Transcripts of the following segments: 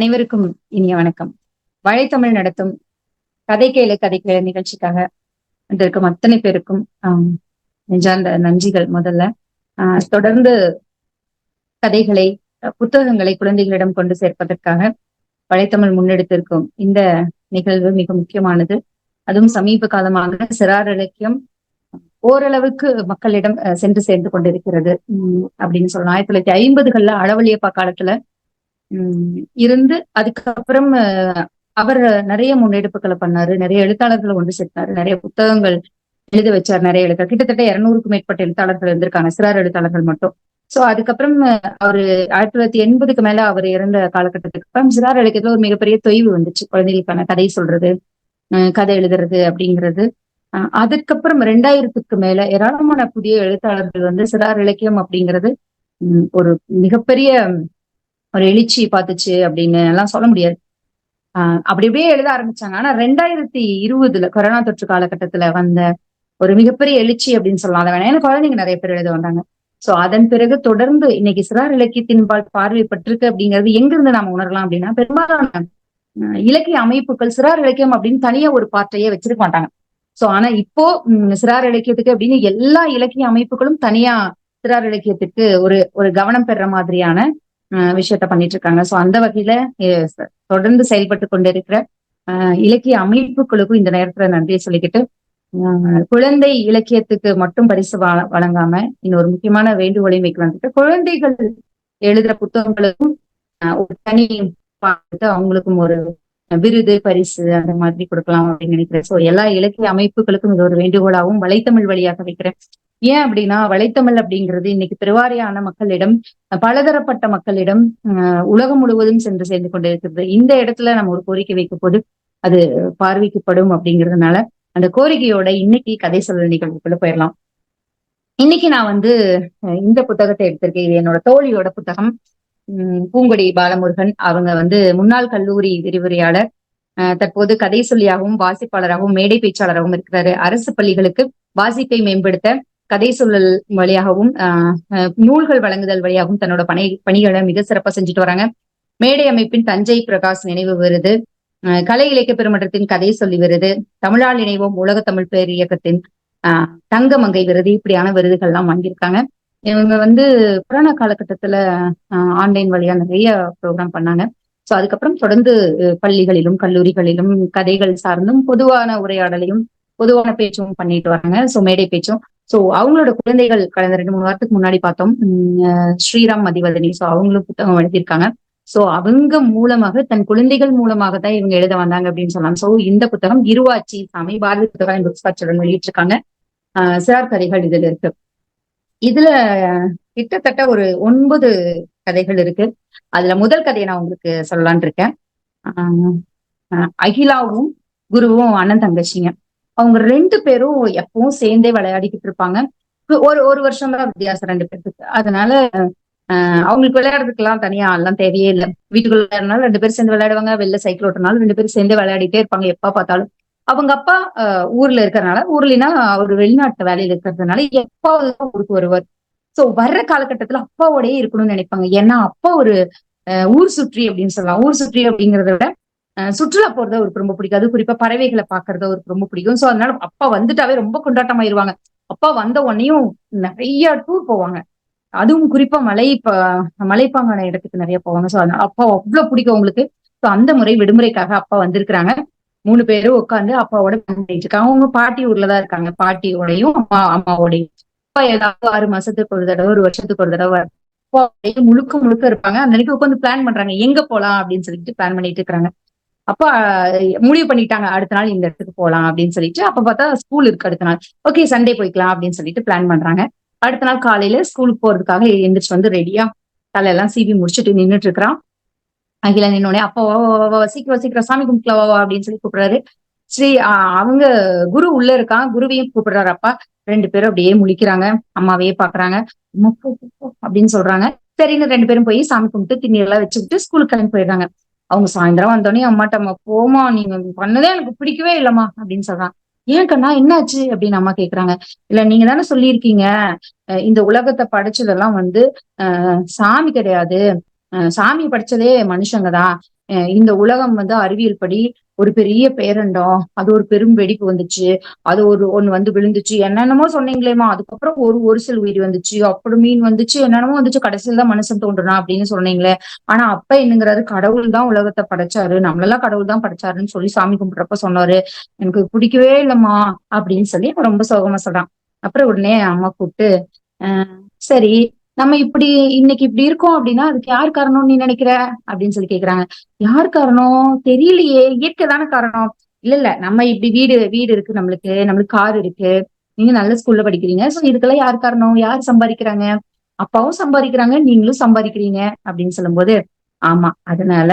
அனைவருக்கும் இனிய வணக்கம். வழைத்தமிழ் நடத்தும் கதை கேளு கதை கேளு நிகழ்ச்சிக்காக வந்திருக்கும் அத்தனை பேருக்கும் ஆஹ் நெஞ்சார்ந்த நன்றிகள் முதல்ல. ஆஹ் தொடர்ந்து கதைகளை புத்தகங்களை குழந்தைகளிடம் கொண்டு சேர்ப்பதற்காக வழைத்தமிழ் முன்னெடுத்திருக்கும் இந்த நிகழ்வு மிக முக்கியமானது. அதுவும் சமீப காலமாக சிறார் இலக்கியம் ஓரளவுக்கு மக்களிடம் சென்று சேர்ந்து கொண்டிருக்கிறது. அப்படின்னு சொல்லலாம். ஆயிரத்தி தொள்ளாயிரத்தி ஐம்பதுகள்ல அளவழியப்பா காலத்துல இருந்து அதுக்கப்புறம் அவர் நிறைய முன்னெடுப்புகளை பண்ணாரு. நிறைய எழுத்தாளர்களை ஒன்று சேர்த்தாரு. நிறைய புத்தகங்கள் எழுத வச்சார் நிறைய எழுத்த கிட்டத்தட்ட இருநூறுக்கும் மேற்பட்ட எழுத்தாளர்கள் இருந்திருக்காங்க. சிறார் எழுத்தாளர்கள் மட்டும். சோ அதுக்கப்புறம் அவரு ஆயிரத்தி தொள்ளாயிரத்தி எண்பதுக்கு மேல அவர் இறந்த காலகட்டத்துக்கு அப்புறம் சிறார் எழுக்கத்துல ஒரு மிகப்பெரிய தொய்வு வந்துச்சு. குழந்தைகளுக்கான கதை சொல்றது கதை எழுதுறது அப்படிங்கிறது. அதுக்கப்புறம் ரெண்டாயிரத்துக்கு மேல ஏராளமான புதிய எழுத்தாளர்கள் வந்து சிறார் இலக்கியம் அப்படிங்கிறது ஒரு மிகப்பெரிய ஒரு எழுச்சி பார்த்துச்சு அப்படின்னு எல்லாம் சொல்ல முடியாது. ஆஹ் அப்படி அப்படியே எழுத ஆரம்பிச்சாங்க. ஆனா ரெண்டாயிரத்தி இருபதுல கொரோனா தொற்று காலகட்டத்துல வந்த ஒரு மிகப்பெரிய எழுச்சி அப்படின்னு சொல்லலாம். அதை வேணா ஏன்னா குழந்தைங்க நிறைய பேர் எழுத வந்தாங்க. சோ அதன் பிறகு தொடர்ந்து இன்னைக்கு சிறார் இலக்கியத்தின் பால் பார்வைப்பட்டிருக்கு அப்படிங்கிறது எங்கிருந்து நாம உணரலாம் அப்படின்னா பெரும்பாலான இலக்கிய அமைப்புகள் சிறார் இலக்கியம் அப்படின்னு தனியா ஒரு பாட்டையே வச்சிருக்க மாட்டாங்க. சோ ஆனா இப்போ சிறார் இலக்கியத்துக்கு அப்படின்னு எல்லா இலக்கிய அமைப்புகளும் தனியா சிறார் இலக்கியத்துக்கு ஒரு ஒரு கவனம் பெற மாதிரியான விஷயத்த பண்ணிட்டு இருக்காங்க சோ அந்த வகையில தொடர்ந்து செயல்பட்டு கொண்டிருக்கிற இலக்கிய அமைப்புகளுக்கும் இந்த நேரத்துல நன்றியை சொல்லிக்கிட்டு குழந்தை இலக்கியத்துக்கு மட்டும் பரிசு வழங்காம இன்னொரு முக்கியமான வேண்டுகோளையும் வைக்க வந்துட்டு குழந்தைகள் எழுதுற புத்தகங்களுக்கும் ஒரு தனி அவங்களுக்கும் ஒரு விருது பரிசு அந்த மாதிரி கொடுக்கலாம் அப்படின்னு நினைக்கிறேன். சோ எல்லா இலக்கிய அமைப்புகளுக்கும் இது ஒரு வேண்டுகோளாகவும் வலைத்தமிழ் வழியாக வைக்கிறேன். ஏன் அப்படின்னா வலைத்தமிழ் அப்படிங்கிறது இன்னைக்கு பெருவாரியான மக்களிடம் பலதரப்பட்ட மக்களிடம் உலகம் முழுவதும் சென்று சேர்ந்து கொண்டிருக்கிறது. இந்த இடத்துல நம்ம ஒரு கோரிக்கை வைக்கும் போது அது பார்வைக்கப்படும் அப்படிங்கிறதுனால அந்த கோரிக்கையோட இன்னைக்கு கதை சொல்ல நிகழ்வுக்குள்ள போயிடலாம். இன்னைக்கு நான் வந்து இந்த புத்தகத்தை எடுத்திருக்கேன். இது என்னோட தோழியோட புத்தகம். உம் பூங்கொடி பாலமுருகன். அவங்க வந்து முன்னாள் கல்லூரி விரிவுரையாளர். தற்போது கதை சொல்லியாகவும் வாசிப்பாளராகவும் மேடை பேச்சாளராகவும் இருக்கிறாரு. அரசு பள்ளிகளுக்கு வாசிப்பை மேம்படுத்த கதை சொல்லல் வழியாகவும் நூல்கள் வழங்குதல் வழியாகவும் தன்னோட பணி பணிகளை மிக சிறப்பா செஞ்சுட்டு வராங்க. மேடை அமைப்பின் தஞ்சை பிரகாஷ் நினைவு விருது. கலை இலக்கிய பெருமன்றத்தின் கதை சொல்லி விருது. தமிழால் இணைவோம் உலக தமிழ் பேர் இயக்கத்தின் ஆஹ் தங்க மங்கை விருது இப்படியான விருதுகள்லாம் வாங்கியிருக்காங்க. இவங்க வந்து புராண காலகட்டத்துல ஆன்லைன் வழியா நிறைய ப்ரோக்ராம் பண்ணாங்க. ஸோ அதுக்கப்புறம் தொடர்ந்து பள்ளிகளிலும் கல்லூரிகளிலும் கதைகள் சார்ந்தும் பொதுவான உரையாடலையும் பொதுவான பேச்சும் பண்ணிட்டு வராங்க. ஸோ மேடை பேச்சும் சோ அவங்களோட குழந்தைகள் கடந்த ரெண்டு மூணு வாரத்துக்கு முன்னாடி பார்த்தோம். ஸ்ரீராம் மதிவதனி. சோ அவங்களும் புத்தகம் எழுதியிருக்காங்க. சோ அவங்க மூலமாக தன் குழந்தைகள் மூலமாக தான் இவங்க எழுத வந்தாங்க அப்படின்னு சொல்லலாம் சோ இந்த புத்தகம் இருவாச்சி சாமி பாரதி புத்தகம் புக்ஸ் பாட்சியுடன் வெளியிட்டிருக்காங்க. ஆஹ் சிறார் கதைகள் இதுல இருக்கு. இதுல கிட்டத்தட்ட ஒரு ஒன்பது கதைகள் இருக்கு. அதுல முதல் கதையை நான் உங்களுக்கு சொல்லலான் இருக்கேன். ஆஹ் அகிலாவும் குருவும் அண்ணன் தங்கச்சிங்க. அவங்க ரெண்டு பேரும் எப்பவும் சேர்ந்தே விளையாடிக்கிட்டு இருப்பாங்க. ஒரு ஒரு வருஷம் தான் வித்தியாசம் ரெண்டு பேருக்கு அதனால ஆஹ் அவங்களுக்கு விளையாடுறதுக்கெல்லாம் தனியா எல்லாம் தேவையே இல்லை. வீட்டுக்குள்ள விளையாடுனாலும் ரெண்டு பேரும் சேர்ந்து விளையாடுவாங்க. வெளில சைக்கிள் ஓட்டினாலும் ரெண்டு பேரும் சேர்ந்து விளையாடிட்டே இருப்பாங்க. எப்ப பார்த்தாலும். அவங்க அப்பா ஊர்ல இருக்கிறனால ஊர்லனா அவர் வெளிநாட்டு வேலையில இருக்கிறதுனால எப்பாவது ஊருக்கு வருவார். சோ வர்ற காலகட்டத்துல அப்பாவோடயே இருக்கணும்னு நினைப்பாங்க. ஏன்னா அப்பா ஒரு ஊர் சுற்றி அப்படின்னு சொல்லலாம். ஊர் சுற்றி அப்படிங்கறத விட சுற்றுலா போறது அவருக்கு ரொம்ப பிடிக்கும். அது குறிப்பா பறவைகளை பாக்குறது அவருக்கு ரொம்ப பிடிக்கும். சோ அதனால அப்பா வந்துட்டாவே ரொம்ப கொண்டாட்டமாயிருவாங்க. அப்பா வந்த உடனேயும் நிறைய டூர் போவாங்க. அதுவும் குறிப்பா மலை மலைப்பாங்கான இடத்துக்கு நிறைய போவாங்க. சோ அதனால அப்பா அவ்வளவு பிடிக்கும் அவங்களுக்கு. சோ அந்த முறை விடுமுறைக்காக அப்பா வந்திருக்கிறாங்க. மூணு பேரும் உட்காந்து அப்பாவோட பண்ணிட்டு இருக்காங்க. அவங்க பாட்டி ஊர்லதான் இருக்காங்க. பாட்டியோடையும் அம்மா அம்மாவோடையும். அப்பா ஏதாவது ஆறு மாசத்துக்கு ஒரு தடவை ஒரு வருஷத்துக்கு ஒரு தடவை முழுக்க முழுக்க இருப்பாங்க. அந்த அன்னைக்கு உட்காந்து பிளான் பண்றாங்க. எங்க போலாம் அப்படின்னு சொல்லிட்டு பிளான் பண்ணிட்டு இருக்காங்க அப்பா முடிவு பண்ணிட்டாங்க அடுத்த நாள் இந்த இடத்துக்கு போகலாம் அப்படின்னு சொல்லிட்டு அப்ப பார்த்தா ஸ்கூல் இருக்கு அடுத்த நாள். ஓகே சண்டே போய்க்கலாம் அப்படின்னு சொல்லிட்டு பிளான் பண்றாங்க. அடுத்த நாள் காலையில ஸ்கூலுக்கு போறதுக்காக எந்திரிச்சு வந்து ரெடியா தலையெல்லாம் சீவி முடிச்சுட்டு நின்றுட்டு இருக்கிறான். அகில நின்னோடனே அப்பா சீக்கிரம் சீக்கிரம் சாமி கும்பிக்கலாவா அப்படின்னு சொல்லி கூப்பிடுறாரு. ஸ்ரீ அவங்க குரு உள்ள இருக்கான். குருவையும் கூப்பிடுறாரு அப்பா. ரெண்டு பேரும் அப்படியே முழிக்கிறாங்க. அம்மாவையே பாக்குறாங்க. அப்படின்னு சொல்றாங்க. சரின்னு ரெண்டு பேரும் போய் சாமி கும்பிட்டு திண்ணி எல்லாம் வச்சுக்கிட்டு ஸ்கூலுக்கு கிளம்பி போயிடுறாங்க. அவங்க சாயந்தரம் வந்தோடனே அம்மாட்ட அம்மா போமா நீங்க பண்ணதே எனக்கு பிடிக்கவே இல்லம்மா அப்படின்னு சொல்றான். ஏன் கண்ணா என்னாச்சு? அப்படின்னு அம்மா கேக்குறாங்க. இல்ல நீங்க தானே சொல்லியிருக்கீங்க. இந்த உலகத்தை படைச்சதெல்லாம் வந்து ஆஹ் சாமி கிடையாது. சாமி படிச்சதே மனுஷங்க தான். இந்த உலகம் வந்து அறிவியல் படி ஒரு பெரிய பேரண்டம் அது ஒரு பெரும் வெடிப்பு வந்துச்சு அது ஒரு ஒண்ணு வந்து விழுந்துச்சு என்னென்னமோ சொன்னீங்களேமா அதுக்கப்புறம் ஒரு ஒரு சில உயிர் வந்துச்சு அப்படி மீன் வந்துச்சு என்னென்னமோ வந்துச்சு கடைசியில் தான் மனுஷன் தோன்றுனா அப்படின்னு சொன்னீங்களே. ஆனா அப்ப என்னங்கிறாரு கடவுள் தான் உலகத்தை படைச்சாரு நம்மளெல்லாம் கடவுள் தான் படைச்சாருன்னு சொல்லி சாமி கும்பிட்றப்ப சொன்னாரு எனக்கு பிடிக்கவே இல்லைம்மா அப்படின்னு சொல்லி ரொம்ப சோகமா சொல்றான். அப்புறம் உடனே அம்மா கூப்பிட்டு ஆஹ் சரி நம்ம இப்படி இன்னைக்கு இப்படி இருக்கோம் அப்படின்னா அதுக்கு யார் காரணம் நீ நினைக்கிற? அப்படின்னு சொல்லி கேக்குறாங்க. யார் காரணம்? தெரியலையே. இயற்கை தானே காரணம். இல்ல இல்ல. நம்ம இப்படி வீடு வீடு இருக்கு நம்மளுக்கு. நம்மளுக்கு கார் இருக்கு. நீங்க நல்ல ஸ்கூல்ல படிக்கிறீங்க. சோ இதுக்கெல்லாம் யார் காரணம்? யார் சம்பாதிக்கிறாங்க? அப்பாவும் சம்பாதிக்கிறாங்க. நீங்களும் சம்பாதிக்கிறீங்க. அப்படின்னு சொல்லும்போது ஆமா. அதனால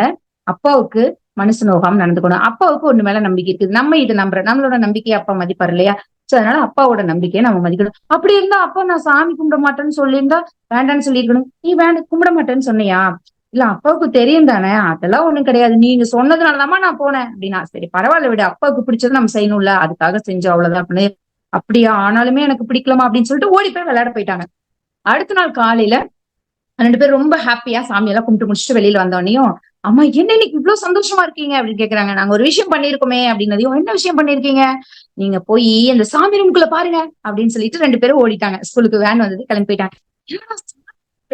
அப்பாவுக்கு மனசு நோகாம நடந்துக்கணும். அப்பாவுக்கு ஒண்ணு மேல நம்பிக்கை இருக்குது. நம்ம இதை நம்புற நம்மளோட நம்பிக்கையை அப்பா மதிப்பாரு இல்லையா? சோ அதனால அப்பாவோட நம்பிக்கையை நம்ம மதிக்கணும். அப்படி இருந்தா அப்பா நான் சாமி கும்பிட மாட்டேன்னு சொல்லியிருந்தா வேண்டான்னு சொல்லியிருக்கணும். நீ வேண்ட கும்பிட மாட்டேன்னு சொன்னியா? இல்ல அப்பாவுக்கு தெரியும் தானே? அதெல்லாம் ஒண்ணும் கிடையாது. நீங்க சொன்னதுனாலதாம்மா நான் போனேன் அப்படின்னா சரி பரவாயில்ல விட. அப்பாவுக்கு பிடிச்சது நம்ம செய்யணும்ல. அதுக்காக செஞ்சோம் அவ்வளவுதான் அப்படின்னு. அப்படியா? ஆனாலுமே எனக்கு பிடிக்கலாமா அப்படின்னு சொல்லிட்டு ஓடி போய் விளையாட போயிட்டாங்க. அடுத்த நாள் காலையில ரெண்டு பேரும் ரொம்ப ஹாப்பியா சாமியெல்லாம் கும்பிட்டு முடிச்சுட்டு வெளியில வந்தோடனையும் அம்மா என்ன இன்னைக்கு இவ்வளவு சந்தோஷமா இருக்கீங்க? அப்படின்னு கேக்குறாங்க. நாங்க ஒரு விஷயம் பண்ணிருக்கோமே அப்படின்னதையும் என்ன விஷயம் பண்ணிருக்கீங்க நீங்க போய் அந்த சாமி ரூம்குள்ள பாருங்க அப்படின்னு சொல்லிட்டு ரெண்டு பேரும் ஓடிட்டாங்க. ஸ்கூலுக்கு வேன் வந்தது கிளம்பி போயிட்டாங்க.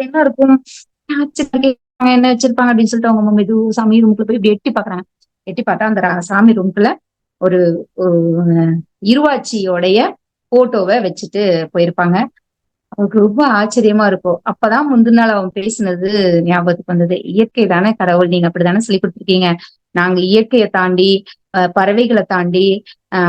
என்ன இருக்கும்? என்ன வச்சிருப்பாங்க? அப்படின்னு சொல்லிட்டு அவங்க மெது சாமி ரூம்குள்ள போய் இப்படி எட்டி பாக்குறாங்க. எட்டி பார்த்தா அந்த சாமி ரூம்குள்ள ஒரு இருவாச்சியோடைய போட்டோவை வச்சுட்டு போயிருப்பாங்க. அவருக்கு ரொம்ப ஆச்சரியமா இருக்கும். அப்பதான் முந்தின நாள் அவன் பேசினது ஞாபகத்துக்கு வந்தது. இயற்கை தானே கடவுள் நீங்க அப்படித்தானே சொல்லி கொடுத்துருக்கீங்க. நாங்க இயற்கையை தாண்டி பறவைகளை தாண்டி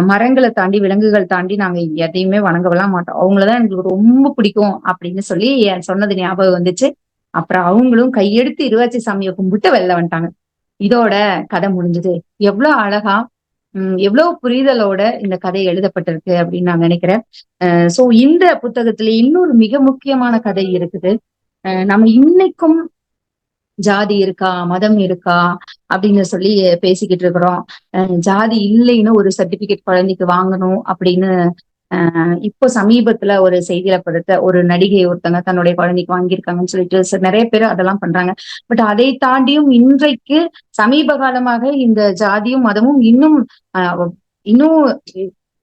மரங்களை தாண்டி விலங்குகள் தாண்டி நாங்க எதையுமே வணங்கவெல்லாம் மாட்டோம். அவங்களதான் எங்களுக்கு ரொம்ப பிடிக்கும் அப்படின்னு சொல்லி சொன்னது ஞாபகம் வந்துச்சு. அப்புறம் அவங்களும் கையெடுத்து இருவாச்சி சாமியை கும்பிட்டு வெளில வந்துட்டாங்க. இதோட கதை முடிஞ்சது. எவ்வளவு அழகா உம் எவ்வளவு புரிதலோட இந்த கதை எழுதப்பட்டிருக்கு அப்படின்னு நான் நினைக்கிறேன். சோ இந்த புத்தகத்துல இன்னொரு மிக முக்கியமான கதை இருக்குது. நம்ம இன்னைக்கும் ஜாதி இருக்கா மதம் இருக்கா அப்படின்னு சொல்லி பேசிக்கிட்டு இருக்கிறோம். ஜாதி இல்லைன்னு ஒரு சர்டிபிகேட் குழந்தைக்கு வாங்கணும் அப்படின்னு இப்போ சமீபத்துல ஒரு செய்தியில படுத்த ஒரு நடிகை ஒருத்தங்க தன்னுடைய குழந்தைக்கு வாங்கியிருக்காங்கன்னு சொல்லிட்டு நிறைய பேர் அதெல்லாம் பண்றாங்க. பட் அதை தாண்டியும் இன்றைக்கு சமீப காலமாக இந்த ஜாதியும் மதமும் இன்னும் இன்னும்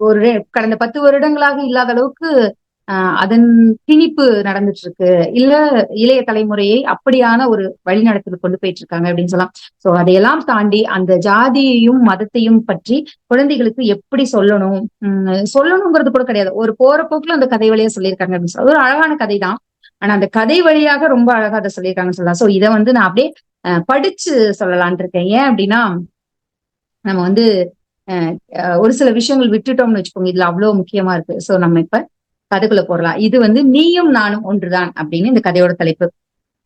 ஒரு கடந்த பத்து வருடங்களாக இல்லாத அளவுக்கு அதன் திணிப்பு நடந்துட்டு இருக்கு இல்ல இளைய தலைமுறையை அப்படியான ஒரு வழிநடத்தில் கொண்டு போயிட்டு இருக்காங்க அப்படின்னு சொல்லலாம். சோ அதையெல்லாம் தாண்டி அந்த ஜாதியையும் மதத்தையும் பற்றி குழந்தைகளுக்கு எப்படி சொல்லணும்? உம் சொல்லணுங்கிறது கூட கிடையாது. ஒரு போற போக்குல அந்த கதை வழியா சொல்லியிருக்காங்க அப்படின்னு சொல்லலாம். ஒரு அழகான கதை தான் ஆனா அந்த கதை வழியாக ரொம்ப அழகா அதை சொல்லியிருக்காங்கன்னு சொல்லலாம். சோ இதை வந்து நான் அப்படியே படிச்சு சொல்லலான் இருக்கேன். ஏன் அப்படின்னா நம்ம வந்து ஒரு சில விஷயங்கள் விட்டுட்டோம்னு வச்சுக்கோங்க. இதுல அவ்வளவு முக்கியமா இருக்கு. சோ நம்ம இப்ப கதைக்குள்ள போடலாம் இது வந்து நீயும் நானும் ஒன்றுதான் அப்படின்னு இந்த கதையோட தலைப்பு.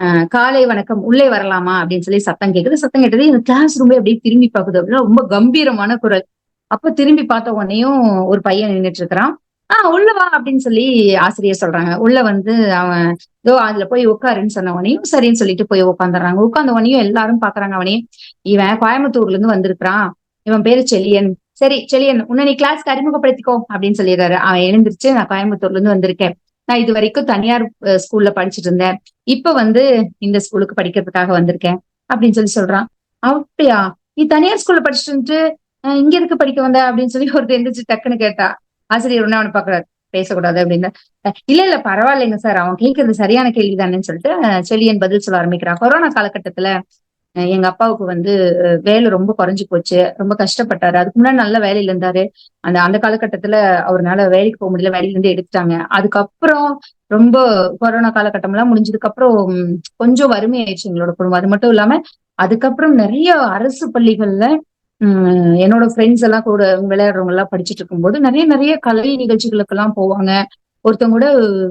ஆஹ் காலை வணக்கம் உள்ளே வரலாமா அப்படின்னு சொல்லி சத்தம் கேட்குது சத்தம் கேட்டது இந்த கிளாஸ் ரூமே அப்படியே திரும்பி பார்க்குது. அப்படின்னா ரொம்ப கம்பீரமான குரல். அப்ப திரும்பி பார்த்த உடனேயும் ஒரு பையன் நின்றுட்டு இருக்கிறான். ஆஹ் உள்ளவா அப்படின்னு சொல்லி ஆசிரியர் சொல்றாங்க. உள்ள வந்து அவன் ஏதோ அதுல போய் உட்காருன்னு சொன்ன உடனேயும் சரின்னு சொல்லிட்டு போய் உட்காந்துடுறாங்க. உட்காந்த உடனேயும் எல்லாரும் பாக்குறாங்க அவனையும். இவன் கோயம்புத்தூர்ல இருந்து வந்திருக்கிறான். இவன் பேரு செலியன் சரி செலியன் உன்னை நீ கிளாஸ்க்கு அறிமுகப்படுத்திக்கோ அப்படின்னு சொல்லிடுறாரு. அவன் எழுந்திருச்சு நான் கோயம்புத்தூர்ல இருந்து வந்திருக்கேன். நான் இது வரைக்கும் தனியார் ஸ்கூல்ல படிச்சுட்டு இருந்தேன். இப்ப வந்து இந்த ஸ்கூலுக்கு படிக்கிறதுக்காக வந்திருக்கேன் அப்படின்னு சொல்லி சொல்றான். அப்படியா? நீ தனியார் ஸ்கூல்ல படிச்சுட்டு இங்க இருக்கு படிக்க வந்த? அப்படின்னு சொல்லி ஒருத்தர் எந்திரிச்சு டக்குன்னு கேட்டா ஆசிரியர் ஒன்னு அவனை பாக்குறாரு. பேசக்கூடாது அப்படின்னு. இல்ல இல்ல பரவாயில்லைங்க சார். அவன் கேட்கறது சரியான கேள்வி தானேன்னு சொல்லிட்டு செழியன் பதில் சொல்ல ஆரம்பிக்கிறான். கொரோனா காலகட்டத்துல எங்க அப்பாவுக்கு வந்து வேலை ரொம்ப குறைஞ்சு போச்சு. ரொம்ப கஷ்டப்பட்டாரு. அதுக்கு முன்னாடி நல்ல வேலையில இருந்தாரு. அந்த அந்த காலகட்டத்துல அவர்னால வேலைக்கு போக முடியல. வேலையில இருந்து எடுத்துட்டாங்க. அதுக்கப்புறம் ரொம்ப கொரோனா காலகட்டம் எல்லாம் முடிஞ்சதுக்கு அப்புறம் கொஞ்சம் வறுமை ஆயிடுச்சு எங்களோட குடும்பம். அது மட்டும் இல்லாம அதுக்கப்புறம் நிறைய அரசு பள்ளிகள்ல என்னோட ஃப்ரெண்ட்ஸ் எல்லாம் கூட விளையாடுறவங்க எல்லாம் படிச்சுட்டு இருக்கும்போது நிறைய நிறைய கலை நிகழ்ச்சிகளுக்கு எல்லாம் போவாங்க. ஒருத்தவங்க கூட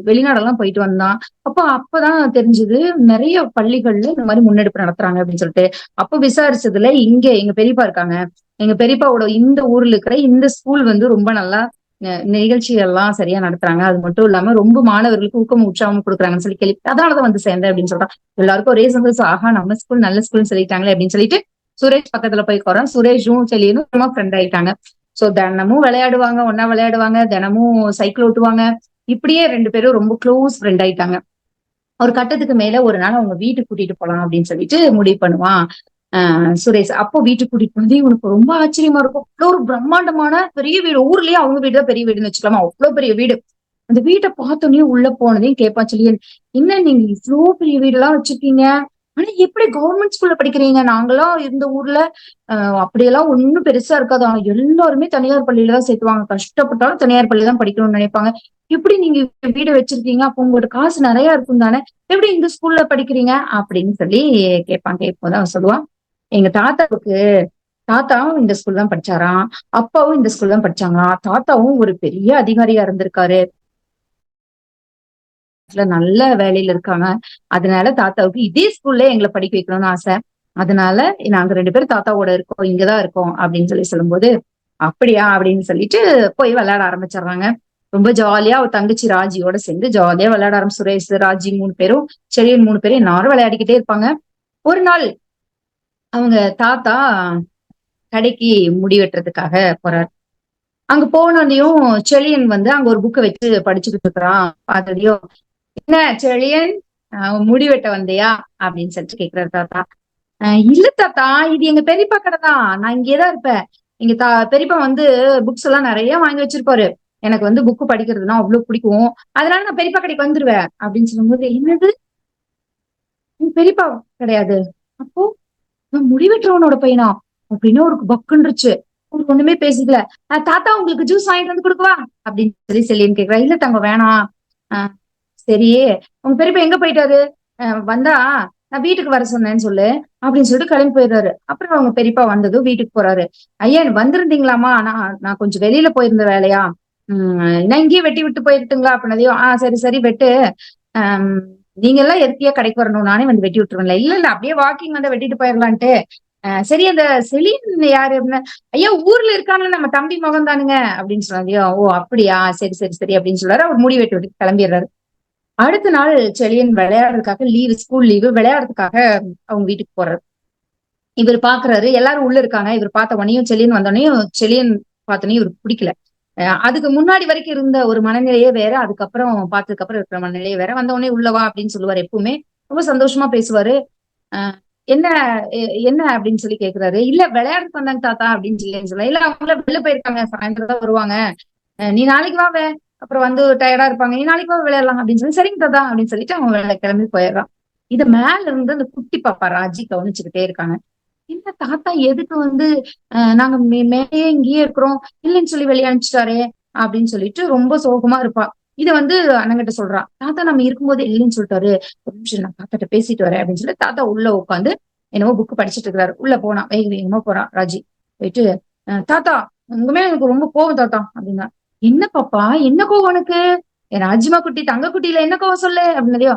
வெளிநாடெல்லாம் போயிட்டு வந்தான். அப்போ அப்பதான் தெரிஞ்சது நிறைய பள்ளிகள்ல இந்த மாதிரி முன்னெடுப்பு நடத்துறாங்க அப்படின்னு சொல்லிட்டு. அப்ப விசாரிச்சதுல இங்க எங்க பெரியப்பா இருக்காங்க. எங்க பெரியப்பாவோட இந்த ஊர்ல இருக்கிற இந்த ஸ்கூல் வந்து ரொம்ப நல்லா நிகழ்ச்சிகள் எல்லாம் சரியா நடத்துறாங்க. அது மட்டும் இல்லாம ரொம்ப மாணவர்களுக்கு ஊக்கம் உற்சாகம் கொடுக்குறாங்கன்னு சொல்லி கேள்வி அதனாலதான் வந்து சேர்ந்தேன் அப்படின்னு சொல்றான். எல்லாருக்கும் ஒரே சந்தோஷம். ஆஹா நம்ம ஸ்கூல் நல்ல ஸ்கூல்னு சொல்லிட்டாங்களே அப்படின்னு சொல்லிட்டு சுரேஷ் பக்கத்துல போய் போறோம் சுரேஷும் செலியனும் ஃப்ரெண்ட் ஆயிட்டாங்க. சோ தினமும் விளையாடுவாங்க ஒன்னா விளையாடுவாங்க. தினமும் சைக்கிள் ஓட்டுவாங்க. இப்படியே ரெண்டு பேரும் ரொம்ப க்ளோஸ் ஃப்ரெண்ட் ஆயிட்டாங்க. ஒரு கட்டத்துக்கு மேல ஒரு நாள் அவங்க வீட்டுக்கு கூட்டிட்டு போலாம் அப்படின்னு சொல்லிட்டு முடிவு பண்ணுவான் ஆஹ் சுரேஷ். அப்போ வீட்டுக்கு கூட்டிட்டு போனது இவனுக்கு ரொம்ப ஆச்சரியமா இருக்கும். அவ்வளோ ஒரு பிரம்மாண்டமான பெரிய வீடு. ஊர்லயே அவங்க வீடு தான் பெரிய வீடுன்னு வச்சுக்கலாமா? அவ்வளவு பெரிய வீடு. அந்த வீட்டை பார்த்தோன்னே உள்ள போனதையும் கேட்பான் சொல்லி என்ன நீங்க இவ்வளோ பெரிய வீடெல்லாம் வச்சிருக்கீங்க? ஆனா எப்படி கவர்மெண்ட் ஸ்கூல்ல படிக்கிறீங்க? நாங்களாம் இந்த ஊர்ல ஆஹ் அப்படியெல்லாம் ஒண்ணும் பெருசா இருக்காது. ஆனா எல்லாருமே தனியார் பள்ளியில தான் சேர்த்துவாங்க. கஷ்டப்பட்டாலும் தனியார் பள்ளி தான் படிக்கணும்னு நினைப்பாங்க. எப்படி நீங்க வீடு வச்சிருக்கீங்க? அப்போ உங்களோட காசு நிறைய இருக்கும் தானே? எப்படி இந்த ஸ்கூல்ல படிக்கிறீங்க? அப்படின்னு சொல்லி கேட்பாங்க. இப்போதான் சொல்லுவான். எங்க தாத்தாவுக்கு தாத்தாவும் இந்த ஸ்கூல் தான் படிச்சாராம். அப்பாவும் இந்த ஸ்கூல் தான் படிச்சாங்களாம். தாத்தாவும் ஒரு பெரிய அதிகாரியா இருந்திருக்காரு. நல்ல வேலையில இருக்காங்க. அதனால தாத்தாவுக்கு இதே ஸ்கூல்ல எங்களை படிக்க வைக்கணும்னு ஆசை. அதனால நாங்க ரெண்டு பேரும் தாத்தாவோட இருக்கோம் இங்கதான் இருக்கோம் அப்படின்னு சொல்லி சொல்லும்போது அப்படியா? அப்படின்னு சொல்லிட்டு போய் விளையாட ஆரம்பிச்சிடுறாங்க. ரொம்ப ஜாலியா அவ தங்கச்சி ராஜியோட சேர்ந்து ஜாலியா விளையாட ஆரம்பிச்சு. சுரேஷ் ராஜி மூணு பேரும் செரியன் மூணு பேரும் எல்லாரும் விளையாடிக்கிட்டே இருப்பாங்க. ஒரு நாள் அவங்க தாத்தா கடைக்கு முடி வெட்டுறதுக்காக போறாரு. அங்க போனதையும் செழியன் வந்து அங்க ஒரு புக்கை வச்சு படிச்சுக்கிட்டு இருக்கிறான். பார்த்ததையும் என்ன செழியன்? முடி வெட்ட வந்தியா? அப்படின்னு சொல்லிட்டு கேக்குறாரு தாத்தா. இல்ல தாத்தா இது எங்க பெரியப்பா கடை தான். நான் இங்கேதான் இருப்பேன். எங்க தா பெரியப்பா வந்து புக்ஸ் எல்லாம் நிறைய வாங்கி வச்சிருப்பாரு. எனக்கு வந்து புக்கு படிக்கிறதுனா அவ்வளவு பிடிக்கும். அதனால நான் பெரியப்பா கடைக்கு வந்துருவேன் அப்படின்னு சொல்லும்போது என்னது? பெரியப்பா கிடையாது. அப்போ முடிவெட்டுறவனோட பையனா? அப்படின்னு ஒரு பக்குன்றுச்சு. உங்களுக்கு ஒண்ணுமே பேசிக்கல. தாத்தா உங்களுக்கு ஜூஸ் வாங்கிட்டு வந்து கொடுக்குவா? அப்படின்னு சொல்லி செல்லின்னு கேக்குறா. இல்ல தங்க வேணாம். ஆஹ் சரி உங்க பெரியப்பா எங்க போயிட்டாரு? வந்தா நான் வீட்டுக்கு வர சொன்னேன்னு சொல்லு அப்படின்னு சொல்லிட்டு கிளம்பி போயிடுறாரு. அப்புறம் அவங்க பெரியப்பா வந்ததும் வீட்டுக்கு போறாரு. ஐயா வந்திருந்தீங்களாமா நான் நான் கொஞ்சம் வெளியில போயிருந்த வேலையா? உம் நான் இங்கேயே வெட்டி விட்டு போயிருட்டுங்களா அப்படின்னதையும் ஆஹ் சரி சரி வெட்டு. ஆஹ் நீங்க எல்லாம் எதுக்கியா கடைக்கு வரணும். நானே வந்து வெட்டி விட்டுருவேன்ல. இல்ல இல்ல அப்படியே வாக்கிங் வந்து வெட்டிட்டு போயிடலான்ட்டு. சரி அந்த செலின் யாரு அப்படின்னா ஐயா ஊர்ல இருக்காங்க நம்ம தம்பி மகன் தானுங்க அப்படின்னு சொன்னாங்க ஓ அப்படியா? சரி சரி சரி அப்படின்னு சொல்றாரு அவர் முடி வெட்டி விட்டு கிளம்பிடுறாரு. அடுத்த நாள் செலியன் விளையாடுறதுக்காக லீவு ஸ்கூல் லீவு விளையாடுறதுக்காக அவங்க வீட்டுக்கு போறாரு. இவர் பாக்குறாரு எல்லாரும் உள்ள இருக்காங்க. இவர் பார்த்த உடனேயும் செலியன் வந்தோடனையும் செலியன் பார்த்தோன்னே இவருக்கு பிடிக்கல. அதுக்கு முன்னாடி வரைக்கும் இருந்த ஒரு மனநிலையே வேற அதுக்கப்புறம் பார்த்ததுக்கு அப்புறம் இருக்கிற மனநிலையே வேற. வந்தவொடனே உள்ளவா அப்படின்னு சொல்லுவாரு எப்பவுமே. ரொம்ப சந்தோஷமா பேசுவாரு. ஆஹ் என்ன என்ன அப்படின்னு சொல்லி கேக்குறாரு. இல்ல விளையாடுறதுக்கு வந்தாங்க தாத்தா அப்படின்னு சொல்லி சொல்ல இல்ல அவங்கள வெளில போயிருக்காங்க. சாயந்தரம் தான் வருவாங்க. நீ நாளைக்கு வாவே அப்புறம் வந்து டயர்டா இருப்பாங்க. நாளைக்கு வா விளையாடலாம் அப்படின்னு சொல்லி சரிங்க தாத்தா அப்படின்னு சொல்லிட்டு அவங்க வேலை கிளம்பி போயிடுறான். இது மேல இருந்து அந்த குட்டி பாப்பா ராஜி கவனிச்சுக்கிட்டே இருக்காங்க. என்ன தாத்தா எதுக்கு வந்து நாங்க மேலேயே இங்கேயே இருக்கிறோம். இல்லைன்னு சொல்லி வெளியே அனுப்பிச்சிட்டாரே அப்படின்னு சொல்லிட்டு ரொம்ப சோகமா இருப்பா. இத வந்து அண்ணங்கிட்ட சொல்றா. தாத்தா நம்ம இருக்கும்போது இல்லைன்னு சொல்லிட்டாரு. ஒரு நிமிஷம் நான் தாத்தாட்ட பேசிட்டு வரேன் அப்படின்னு சொல்லி தாத்தா உள்ள உட்காந்து என்னவோ புக் படிச்சுட்டு இருக்கிறாரு. உள்ள போனா வேக வேகமா போறான் ராஜி. போயிட்டு தாத்தா உங்க எனக்கு ரொம்ப கோவம் தாத்தா அப்படின்னா என்ன பாப்பா? என்ன கோவம் உனக்கு? ராஜ்மா குட்டி தங்க குட்டியில என்ன கோவம் சொல்லு? அப்படின்னதையோ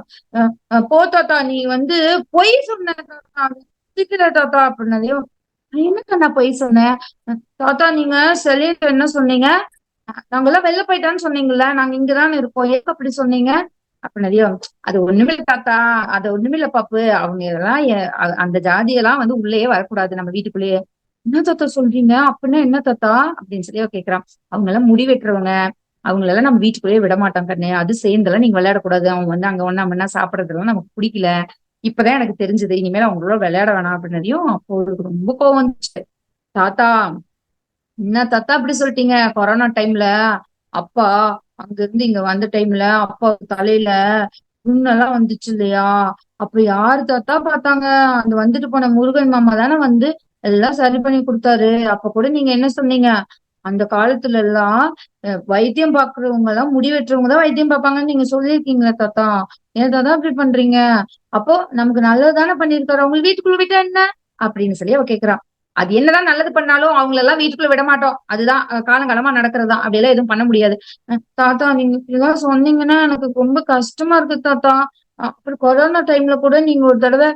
போ தாத்தா நீ வந்து பொய் சொன்ன தாத்தா அப்படின்னதையோ என்னக்கா நான் பொய் சொன்னேன்? தாத்தா நீங்க செலிட்டு என்ன சொன்னீங்க? நாங்கெல்லாம் வெளில போயிட்டான்னு சொன்னீங்கல்ல நாங்க இங்கதான் இருப்போம். ஏன் அப்படி சொன்னீங்க? அப்படின்னதையோ அது ஒண்ணுமில்ல தாத்தா அது ஒண்ணுமில்ல பாப்பு. அவங்க இதெல்லாம் அந்த ஜாதியெல்லாம் வந்து உள்ளேயே வரக்கூடாது. நம்ம வீட்டுக்குள்ளேயே. என்ன தாத்தா சொல்றீங்க? அப்படின்னா என்ன தாத்தா? அப்படின்னு சொல்லி கேட்கிறான் அவங்க எல்லாம் முடி வெட்டுறவங்க அவங்களெல்லாம் நம்ம வீட்டுக்குள்ளேயே விட மாட்டோம் கண்ணே. அது சேர்ந்தெல்லாம் நீங்க விளையாடக்கூடாது. அவங்க வந்து அங்க ஒண்ணா மண்ணா சாப்பிடறதுலாம் நமக்கு பிடிக்கல. இப்பதான் எனக்கு தெரிஞ்சது. இனிமேல் அவங்களோட விளையாட வேணாம் அப்படின்னதையும் அப்போ ரொம்ப கோவம் வந்துச்சு. தாத்தா என்ன தாத்தா அப்படி சொல்லிட்டீங்க? கொரோனா டைம்ல. அப்பா அங்க இருந்து இங்க வந்த டைம்ல. அப்பா தலையில புண்ணெல்லாம் வந்துச்சு இல்லையா? அப்ப யாரு தாத்தா பார்த்தாங்க அந்த வந்துட்டு போன முருகன் மாமா தானே வந்து எல்லாம் சரி பண்ணி கொடுத்தாரு. அப்ப கூட நீங்க என்ன சொன்னீங்க? அந்த காலத்துல எல்லாம் வைத்தியம் பாக்குறவங்க எல்லாம் முடி வெட்டுறவங்க தான் வைத்தியம் பார்ப்பாங்கன்னு நீங்க சொல்லியிருக்கீங்களா தாத்தா. ஏன் தாத்தா அப்படி பண்றீங்க? அப்போ நமக்கு நல்லதுதானே பண்ணிருக்காரு அவங்க வீட்டுக்குள்ள விட்டா என்ன? அப்படின்னு சொல்லி அவ கேக்குறான் அது என்னதான் நல்லது பண்ணாலும் அவங்கள எல்லாம் வீட்டுக்குள்ள விட மாட்டோம். அதுதான் காலங்காலமா நடக்கிறதா. அப்படி எல்லாம் எதுவும் பண்ண முடியாது. தாத்தா நீங்க இப்படிதான் சொன்னீங்கன்னா எனக்கு ரொம்ப கஷ்டமா இருக்கு தாத்தா. அப்புறம் கொரோனா டைம்ல கூட நீங்க ஒரு தடவை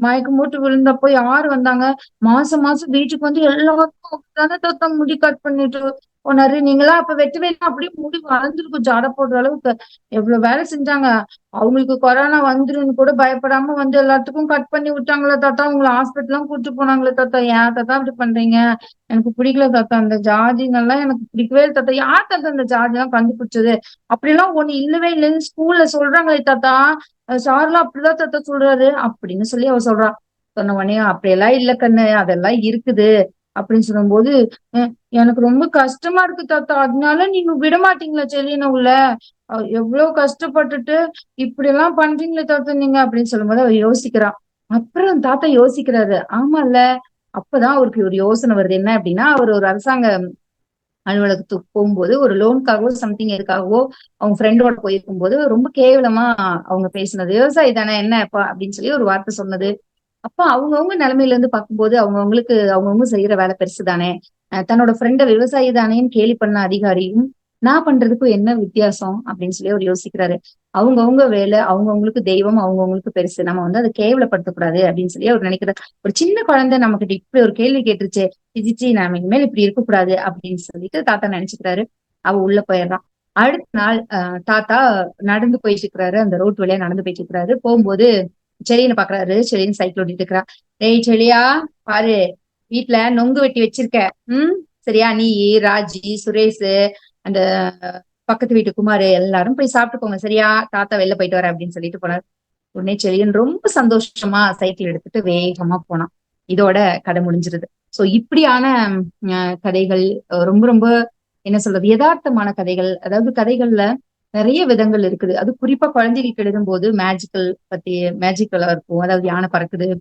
மயக்கம் மூட்டு விழுந்தப்போ யாரு வந்தாங்க? மாசம் மாசம் வீட்டுக்கு வந்து எல்லாருக்கும் தானே தாத்தா முடி கட் பண்ணிட்டு போனாரு நீங்களா அப்ப வெட்டு அப்படியே முடி வளர்ந்துருக்கும் ஜாட போடுற அளவுக்கு. எவ்வளவு வேலை செஞ்சாங்க. அவங்களுக்கு கொரோனா வந்துருன்னு கூட பயப்படாம வந்து எல்லாத்துக்கும் கட் பண்ணி விட்டாங்களா தாத்தா. உங்களை ஹாஸ்பிட்டல்லாம் கூட்டு போனாங்களே தாத்தா. ஏன் தாத்தா அப்படி பண்றீங்க? எனக்கு பிடிக்கல தாத்தா. அந்த ஜாதிங்கெல்லாம் எனக்கு பிடிக்கவே இல்லை தாத்தா. யார் தாத்தா அந்த ஜாதி எல்லாம் கண்டுபிடிச்சது? அப்படிலாம் ஒண்ணு இல்லவே இல்லைன்னு ஸ்கூல்ல சொல்றாங்களே தாத்தா. சார்லாம் அப்படிதான் தாத்தா சொல்றாரு. அப்படின்னு சொல்லி அவ சொல்றா. சொன்ன உடனே அப்படியெல்லாம் இல்ல கண்ணு. அதெல்லாம் இருக்குது. அப்படின்னு சொல்லும்போது எனக்கு ரொம்ப கஷ்டமா இருக்கு தாத்தா. அதனால நீங்க விட மாட்டீங்களா செலியனை உள்ள? எவ்வளவு கஷ்டப்பட்டுட்டு இப்படி எல்லாம் பண்றீங்களே தாத்தா நீங்க? அப்படின்னு சொல்லும்போது அவர் யோசிக்கிறான். அப்புறம் தாத்தா யோசிக்கிறாரு. ஆமால்ல அப்பதான் அவருக்கு ஒரு யோசனை வருது. என்ன அப்படின்னா அவர் ஒரு அரசாங்க அலுவலகத்துக்கு போகும்போது ஒரு லோனுக்காகவோ சம்திங் எதுக்காகவோ அவங்க ஃப்ரெண்டோட போயிருக்கும் போது ரொம்ப கேவலமா அவங்க பேசினது. விவசாயி தானே என்னப்பா அப்படின்னு சொல்லி ஒரு வார்த்தை சொன்னது. அப்ப அவங்கவுங்க நிலைமையில இருந்து பார்க்கும்போது அவங்கவுங்களுக்கு அவங்கவுங்க செய்யற வேலை பெருசு தானே அஹ் தன்னோட ஃப்ரெண்ட விவசாயி தானேன்னு கேலி பண்ண அதிகாரியும் நான் பண்றதுக்கும் என்ன வித்தியாசம்? அப்படின்னு சொல்லி அவர் யோசிக்கிறாரு. அவங்கவுங்க வேலை அவங்கவுங்களுக்கு தெய்வம் அவங்கவுங்களுக்கு பெருசு. நம்ம வந்து அதை கேவலப்படுத்தக்கூடாது அப்படின்னு சொல்லி அவர் நினைக்கிறார். ஒரு சின்ன குழந்தை நம்ம கிட்ட இப்படி ஒரு கேள்வி கேட்டுருச்சு சிஜிச்சி நாம இனிமேல் இப்படி இருக்கக்கூடாது அப்படின்னு சொல்லிட்டு தாத்தா நினைச்சுக்கிறாரு. அவ உள்ள போயிடுறான். அடுத்த நாள் தாத்தா நடந்து போயிட்டு இருக்கிறாரு. அந்த ரோட் வழியா நடந்து போயிட்டு இருக்கிறாரு. போகும்போது செலியனை பாக்குறாரு செலியன் சைக்கிள் ஓட்டிட்டு இருக்கிறா ஏய் செலியா பாரு வீட்டுல நொங்கு வெட்டி வச்சிருக்க. உம் சரியா நீ ராஜி சுரேஷ் அந்த பக்கத்து வீட்டு குமார் எல்லாரும் போய் சாப்பிட்டுக்கோங்க சரியா? தாத்தா வெளில போயிட்டு வர அப்படின்னு சொல்லிட்டு போனார். உடனே செலியன் ரொம்ப சந்தோஷமா சைக்கிள் எடுத்துட்டு வேகமா போனான். இதோட கதை முடிஞ்சிருது. சோ இப்படியான கதைகள் ரொம்ப ரொம்ப என்ன சொல்றது யதார்த்தமான கதைகள் அதாவது கதைகள்ல நிறைய விதங்கள் இருக்குது. அது குறிப்பா குழந்தைகளுக்கு எழுதும்போது மேஜிக்கல் பத்தி மேஜிக்கலா இருக்கும். அதாவது யானை பறக்குது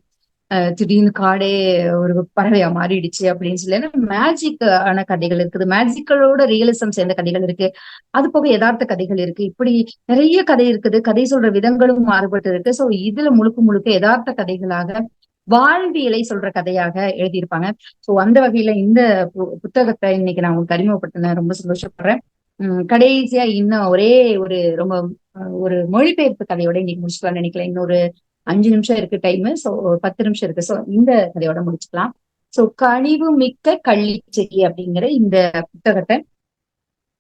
திடீர்னு காடே ஒரு பறவையா மாறிடுச்சு அப்படின்னு சொல்லி. மேஜிக் ஆன கதைகள் இருக்குது. மேஜிக்கலோட ரியலிசம் சேர்ந்த கதைகள் இருக்கு. அது போக யதார்த்த கதைகள் இருக்கு. இப்படி நிறைய கதை இருக்குது. கதை சொல்ற விதங்களும் மாறுபட்டு இருக்கு. சோ இதுல முழுக்க முழுக்க யதார்த்த கதைகளாக வாழ்வியலை சொல்ற கதையாக எழுதியிருப்பாங்க. சோ அந்த வகையில இந்த பு- புத்தகத்தை இன்னைக்கு நான் உங்களுக்கு அறிமுகப்படுத்தினேன் ரொம்ப சந்தோஷப்படுறேன். கடைசியா இன்னும் ஒரே ஒரு ரொம்ப ஒரு மொழிபெயர்ப்பு கதையோட இன்னைக்கு முடிச்சுக்கலாம்னு நினைக்கிறேன். இன்னொரு அஞ்சு நிமிஷம் இருக்கு டைம் சோ பத்து நிமிஷம் இருக்கு. சோ இந்த கதையோட முடிச்சுக்கலாம். சோ கழிவு மிக்க கள்ளிச்செடி அப்படிங்கிற இந்த புத்தகத்தை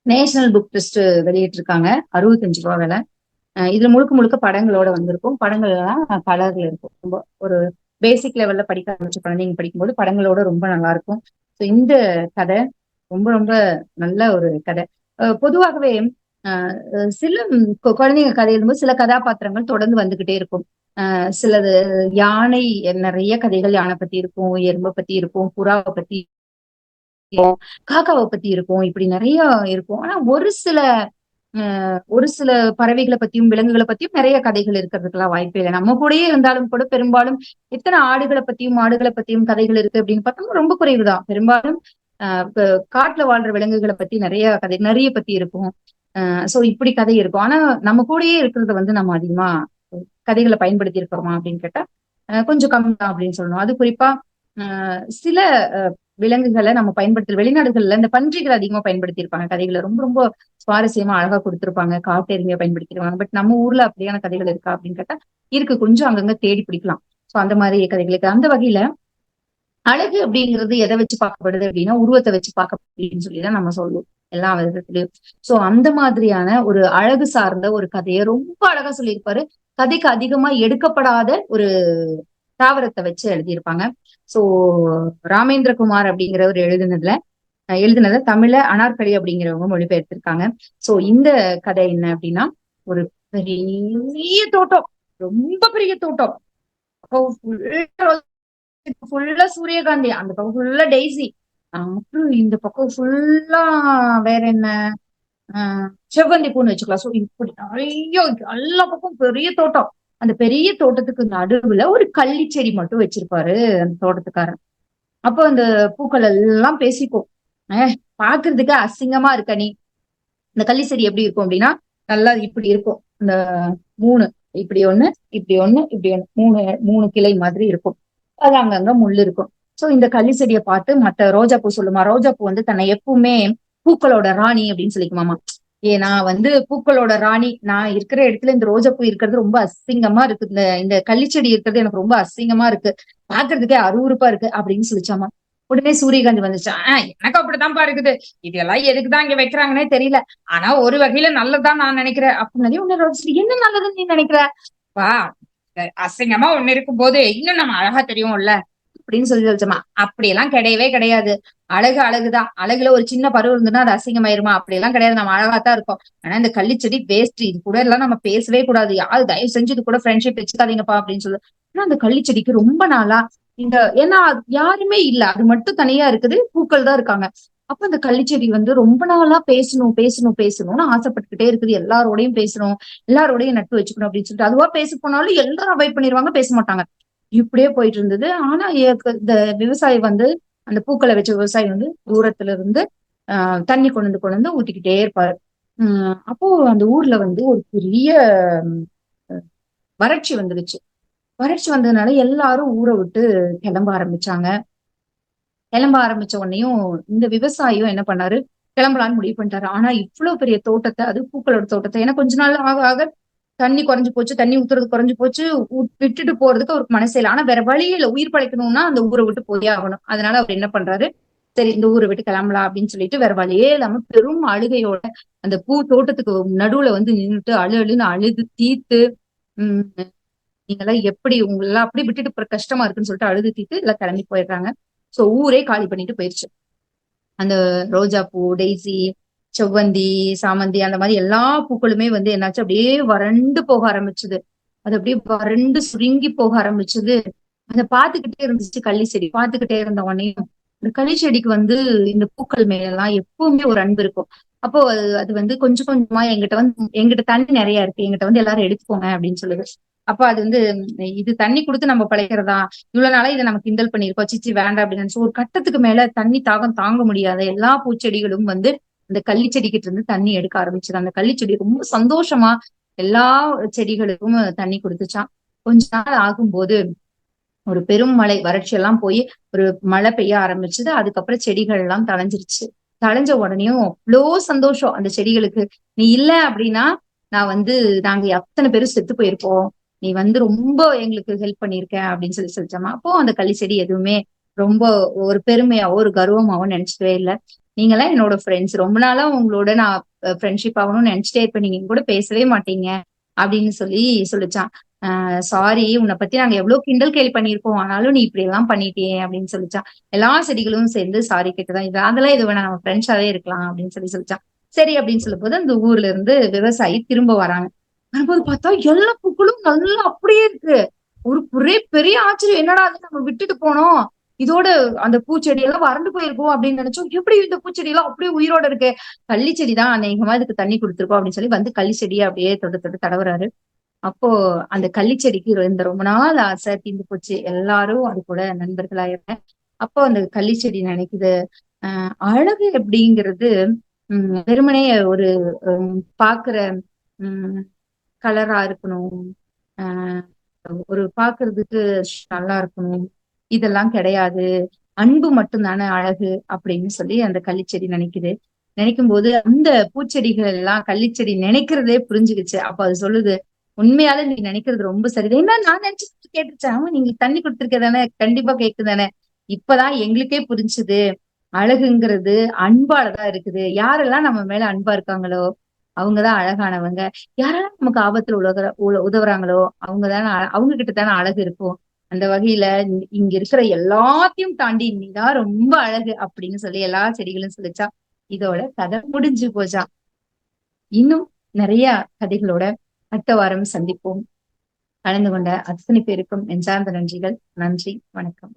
நேஷனல் புக் ட்ரஸ்ட் வெளியிட்டிருக்காங்க. அறுபத்தஞ்சு ரூபா விலை. இதுல முழுக்க முழுக்க படங்களோட வந்திருக்கும். படங்கள் எல்லாம் கலர்ல இருக்கும். ரொம்ப ஒரு பேசிக் லெவல்ல படிக்க ஆரம்பிச்ச குழந்தைங்க படிக்கும்போது படங்களோட ரொம்ப நல்லா இருக்கும். ஸோ இந்த கதை ரொம்ப ரொம்ப நல்ல ஒரு கதை. பொதுவாகவே சில குழந்தைங்க கதை எழுதும்போது சில கதாபாத்திரங்கள் தொடர்ந்து வந்துகிட்டே இருக்கும். சிலது யானை நிறைய கதைகள் யானை பத்தி இருக்கும் எறும்பை பத்தி இருக்கும் புறாவை பத்தி காக்காவை பத்தி இருக்கும் இப்படி நிறைய இருக்கும். ஆனா ஒரு சில ஒரு சில பறவைகளை பத்தியும் விலங்குகளை பத்தியும் நிறைய கதைகள் இருக்கிறதுக்கெல்லாம் வாய்ப்பே இல்லை. நம்ம கூடயே இருந்தாலும் கூட பெரும்பாலும் எத்தனை ஆடுகளை பத்தியும் மாடுகளை பத்தியும் கதைகள் இருக்கு அப்படின்னு பார்த்தோம்னா ரொம்ப குறைவுதான் பெரும்பாலும் ஆஹ் காட்டுல வாழ்ற விலங்குகளை பத்தி நிறைய கதை நிறைய பத்தி இருக்கும். ஆஹ் சோ இப்படி கதை இருக்கும். ஆனா நம்ம கூடயே இருக்கிறத வந்து நம்ம அதிகமா கதைகளை பயன்படுத்தி இருக்கிறோமா அப்படின்னு கேட்டா கொஞ்சம் கம்மி தான் அப்படின்னு சொல்லணும். அது குறிப்பா ஆஹ் சில ஆஹ் விலங்குகளை நம்ம பயன்படுத்துற வெளிநாடுகள்ல இந்த பன்றிகளை அதிகமா பயன்படுத்தி இருப்பாங்க கதைகளை ரொம்ப ரொம்ப சுவாரஸ்யமா அழகா கொடுத்துருப்பாங்க. காட்டு எருமையை பயன்படுத்திருவாங்க பட் நம்ம ஊர்ல அப்படியான கதைகள் இருக்கா அப்படின்னு கேட்டா இருக்கு. கொஞ்சம் அங்கங்க தேடி பிடிக்கலாம். சோ அந்த மாதிரி கதைகளுக்கு அந்த வகையில அழகு அப்படிங்கிறது எதை வச்சு பார்க்கப்படுது அப்படின்னா உருவத்தை வச்சு பார்க்கப்படுதுன்னு அப்படின்னு சொல்லிதான் நம்ம சொல்லுவோம். எல்லா விதத்துலயும். சோ அந்த மாதிரியான ஒரு அழகு சார்ந்த ஒரு கதையை ரொம்ப அழகா சொல்லியிருப்பாரு. கதைக்கு அதிகமா எடுக்கப்படாத ஒரு தாவரத்தை வச்சு எழுதியிருப்பாங்க. சோ ராமேந்திரகுமார் அப்படிங்கிறவர் எழுதுனதுல அஹ் தமிழ அனார்கலி அப்படிங்கிறவங்க மொழிபெயர்த்திருக்காங்க. சோ இந்த கதை என்ன அப்படின்னா ஒரு பெரிய தோட்டம் ரொம்ப பெரிய தோட்டம். ஃபுல்லா சூரியகாந்தி. அந்த பக்கம் ஃபுல்லா டெய்ஸி அப்புறம் இந்த பக்கம் ஃபுல்லா வேற என்ன? ஆஹ் செவ்வந்தி பூன்னு வச்சுக்கலாம். சோ இப்படி நிறைய எல்லா பக்கம் பெரிய தோட்டம். அந்த பெரிய தோட்டத்துக்கு நடுவுல ஒரு கள்ளி செடி மட்டும் வச்சிருப்பாரு அந்த தோட்டத்துக்காரன் அப்போ அந்த பூக்கள் எல்லாம் பேசிக்கும். ஏ பாக்குறதுக்கு அசிங்கமா இருக்க நீ. இந்த கள்ளி செடி எப்படி இருக்கும் அப்படின்னா நல்லா இப்படி இருக்கும். இந்த மூணு இப்படி ஒண்ணு இப்படி ஒண்ணு இப்படி ஒண்ணு. மூணு மூணு கிளை மாதிரி இருக்கும். அது அங்கங்க முள்ளு இருக்கும். சோ இந்த கள்ளி செடியை பார்த்து மத்த ரோஜா பூ சொல்லுமா? ரோஜா பூ வந்து தன்னை எப்பவுமே பூக்களோட ராணி அப்படின்னு சொல்லிக்குமாமா. ஏன்னா வந்து பூக்களோட ராணி. நான் இருக்கிற இடத்துல இந்த ரோஜா பூ இருக்கிறது ரொம்ப அசிங்கமா இருக்கு. இந்த இந்த கள்ளிச்செடி இருக்கிறது எனக்கு ரொம்ப அசிங்கமா இருக்கு. பாக்குறதுக்கே அருவருப்பா இருக்கு அப்படின்னு சொல்லிச்சாமா. உடனே சூரியகாந்தி வந்துச்சா "ஆஹ், எனக்கு அப்படித்தான்ப்பா இருக்குது. இதெல்லாம் எதுக்குதான் இங்க வைக்கிறாங்கன்னே தெரியல. ஆனா ஒரு வகையில நல்லதுதான் நான் நினைக்கிறேன். அப்படின்னு உன்ன ரோஜா என்ன நல்லதுன்னு நீ நினைக்கிற? வா அசிங்கமா ஒண்ணு இருக்கும் போது இன்னும் நம்ம அழகா தெரியும்ல? அப்படின்னு சொல்லி சொல்லிச்சோமா? அப்படியெல்லாம் கிடையவே கிடையாது. அழகு அழகுதான். அழகுல ஒரு சின்ன பருவம் இருந்ததுன்னா அது அசிங்கமாயிருமா? அப்படியெல்லாம் கிடையாது. நம்ம அழகாத்தான் இருக்கோம் ஆனா இந்த கள்ளிச்செடி வேஸ்ட் இது கூட எல்லாம் நம்ம பேசவே கூடாது. யாரு தயவு செஞ்சு இது கூட ஃப்ரெண்ட்ஷிப் வச்சுக்காதீங்கப்பா அப்படின்னு சொல்லு. ஆனா அந்த கள்ளிச்செடிக்கு ரொம்ப நாளா இந்த ஏன்னா யாருமே இல்ல. அது மட்டும் தனியா இருக்குது. பூக்கள் தான் இருக்காங்க. அப்ப அந்த கள்ளிச்செடி வந்து ரொம்ப நாளா பேசணும் பேசணும் பேசணும்னு ஆசைப்பட்டுக்கிட்டே இருக்குது. எல்லாரோடையும் பேசணும் எல்லாரோடையும் நட்டு வச்சுக்கணும் அப்படின்னு சொல்லிட்டு. அதுவா பேச போனாலும் எல்லாரும் அவாய்ட் பண்ணிடுவாங்க பேச மாட்டாங்க. இப்படியே போயிட்டு இருந்தது. ஆனா இந்த விவசாயி வந்து அந்த பூக்களை வச்ச விவசாயி வந்து தூரத்துல இருந்து ஆஹ் தண்ணி கொண்டு வந்து கொண்டு வந்து ஊத்திக்கிட்டே இருப்பாரு. உம் அப்போ அந்த ஊர்ல வந்து ஒரு பெரிய வறட்சி வந்துருச்சு. வறட்சி வந்ததுனால எல்லாரும் ஊரை விட்டு கிளம்ப ஆரம்பிச்சாங்க. கிளம்ப ஆரம்பிச்ச உடனேயும் இந்த விவசாயியும் என்ன பண்ணாரு? கிளம்பலான்னு முடிவு பண்ணிட்டாரு. ஆனா இவ்வளவு பெரிய தோட்டத்தை அது பூக்களோட தோட்டத்தை ஏன்னா கொஞ்ச நாள் ஆக ஆக தண்ணி குறைஞ்சு போச்சு தண்ணி ஊத்துறது குறைஞ்சு போச்சு விட்டுட்டு போறதுக்கு அவருக்கு மனசே இல்லை. ஆனா வேற வழியில உயிர் பழைக்கணும்னா அந்த ஊரை விட்டு போயே ஆகணும். அதனால அவர் என்ன பண்றாரு? சரி இந்த ஊரை விட்டு கிளம்பலாம் அப்படின்னு சொல்லிட்டு வேற வழியே இல்லாம பெரும் அழுகையோட அந்த பூ தோட்டத்துக்கு நடுவுல வந்து நின்றுட்டு அழு அழுன்னு அழுது தீத்து உம் நீங்களாம் எப்படி உங்களெல்லாம் அப்படி விட்டுட்டு கஷ்டமா இருக்குன்னு சொல்லிட்டு அழுது தீத்து எல்லாம் கிளம்பி போயிடுறாங்க. ஸோ ஊரே காலி பண்ணிட்டு போயிருச்சு. அந்த ரோஜா பூ டெய்ஸி செவ்வந்தி சாமந்தி அந்த மாதிரி எல்லா பூக்களுமே வந்து என்னாச்சு அப்படியே வறண்டு போக ஆரம்பிச்சது. அது அப்படியே வறண்டு சுருங்கி போக ஆரம்பிச்சது. அதை பார்த்துக்கிட்டே இருந்துச்சு கள்ளி செடி. பார்த்துக்கிட்டே இருந்த உடனே இந்த களி செடிக்கு வந்து இந்த பூக்கள் மேல எல்லாம் எப்பவுமே ஒரு அன்பு இருக்கும். அப்போ அது வந்து கொஞ்சம் கொஞ்சமா எங்கிட்ட வந்து எங்கிட்ட தண்ணி நிறைய இருக்கு. எங்கிட்ட வந்து எல்லாரும் எடுத்துக்கோங்க அப்படின்னு சொல்லுது. அப்ப அது வந்து இது தண்ணி கொடுத்து நம்ம பழைக்கிறதா? இவ்வளவு நாளா இதை நம்ம கிண்டல் பண்ணிருக்கோம் சிச்சி வேண்டாம் அப்படின்னு ஒரு கட்டத்துக்கு மேல தண்ணி தாகம் தாங்க முடியாத எல்லா பூச்செடிகளும் வந்து அந்த கள்ளிச்செடிக்கிட்ட இருந்து தண்ணி எடுக்க ஆரம்பிச்சது. அந்த கள்ளிச்செடி ரொம்ப சந்தோஷமா எல்லா செடிகளுக்கும் தண்ணி கொடுத்துச்சான் கொஞ்ச நாள் ஆகும்போது ஒரு பெரும் மழை வறட்சி எல்லாம் போய் ஒரு மழை பெய்ய ஆரம்பிச்சது. அதுக்கப்புறம் செடிகள் எல்லாம் தளைஞ்சிருச்சு தளைஞ்ச உடனேயும் அவ்வளோ சந்தோஷம் அந்த செடிகளுக்கு. நீ இல்ல அப்படின்னா நான் வந்து நாங்க எத்தனை பேரும் செத்து போயிருப்போம். நீ வந்து ரொம்ப எங்களுக்கு ஹெல்ப் பண்ணிருக்க அப்படின்னு சொல்லி சொல்லிச்சோமா அப்போ அந்த களி செடி எதுவுமே ரொம்ப ஒரு பெருமையாவோ ஒரு கர்வமாவோ நினைச்சதே இல்லை. நீங்களாம் என்னோட ஃப்ரெண்ட்ஸ் ரொம்ப நாளா உங்களோட நான் ஃப்ரெண்ட்ஷிப் ஆகணும்னு நினைச்சிட்டே இருப்பேன். நீங்க கூட பேசவே மாட்டீங்க அப்படின்னு சொல்லி சொல்லிச்சான். சாரி உன்னை பத்தி நாங்க எவ்வளவு கிண்டல் கேள்வி பண்ணியிருக்கோம். ஆனாலும் நீ இப்படி எல்லாம் பண்ணிட்டே அப்படின்னு சொல்லிச்சான். எல்லா செடிகளும் சேர்ந்து சாரி கேட்டுதான் இது அதெல்லாம் இது வேணா நம்ம ஃப்ரெண்ட்ஸாவே இருக்கலாம் அப்படின்னு சொல்லி சொல்லிச்சான். சரி அப்படின்னு சொல்லும் போது அந்த ஊர்ல இருந்து விவசாயி திரும்ப வராங்க. வரும்போது பார்த்தா எல்லா பூக்களும் நல்லா அப்படியே இருக்கு. ஒரு ஒரே பெரிய ஆச்சரியம். என்னடா அது? நம்ம விட்டுட்டு போனோம். இதோட அந்த பூச்செடி எல்லாம் வறண்டு போயிருக்கும் அப்படின்னு நினைச்சோம். எப்படி இந்த பூச்செடி எல்லாம் அப்படியே உயிரோட இருக்கு? கள்ளி செடி தான். அநேகமா இதுக்கு தண்ணி கொடுத்துருக்கோம் அப்படின்னு சொல்லி வந்து கள்ளி செடியை அப்படியே தொட்டு தொட்டு தடவுறாரு. அப்போ அந்த கள்ளிச்செடிக்கு இந்த ரொம்ப நாள் ஆசை தீந்து போச்சு. எல்லாரும் அது கூட நண்பர்களாயிருந்தேன் அப்போ அந்த கள்ளிச்செடி நினைக்குது. ஆஹ் அழகு அப்படிங்கிறது உம் வெறுமனே ஒரு பாக்குற உம் கலரா இருக்கணும். ஆஹ் ஒரு பாக்குறதுக்கு நல்லா இருக்கணும். இதெல்லாம் கிடையாது. அன்பு மட்டும்தானே அழகு அப்படின்னு சொல்லி அந்த கள்ளிச்செடி நினைக்குது. நினைக்கும் போது அந்த பூச்செடிகள் எல்லாம் கள்ளிச்செடி நினைக்கிறதே புரிஞ்சுக்கிச்சு. அப்ப அது சொல்லுது உண்மையால நீ நினைக்கிறது ரொம்ப சரிதான் என்ன? நான் நினைச்சு கேட்டுச்சேன் நீங்க தண்ணி கொடுத்துருக்கதானே கண்டிப்பா கேக்குதானே இப்பதான் எங்களுக்கே புரிஞ்சுது. அழகுங்கிறது அன்பாலதான் இருக்குது. யாரெல்லாம் நம்ம மேல அன்பா இருக்காங்களோ அவங்கதான் அழகானவங்க. யாராலும் நமக்கு ஆபத்துல உலக உதவுறாங்களோ அவங்கதானே அவங்க கிட்ட தானே அழகு இருக்கும். அந்த வகையில இங்க இருக்கிற எல்லாத்தையும் தாண்டி நீதான் ரொம்ப அழகு அப்படின்னு சொல்லி எல்லா செடிகளும் சொல்லிச்சா இதோட கதை முடிஞ்சு போச்சா. இன்னும் நிறைய கதைகளோட அடுத்த வாரம் சந்திப்போம். கலந்து கொண்ட அத்தனை பேருக்கும் நெஞ்சார்ந்த நன்றிகள். நன்றி வணக்கம்.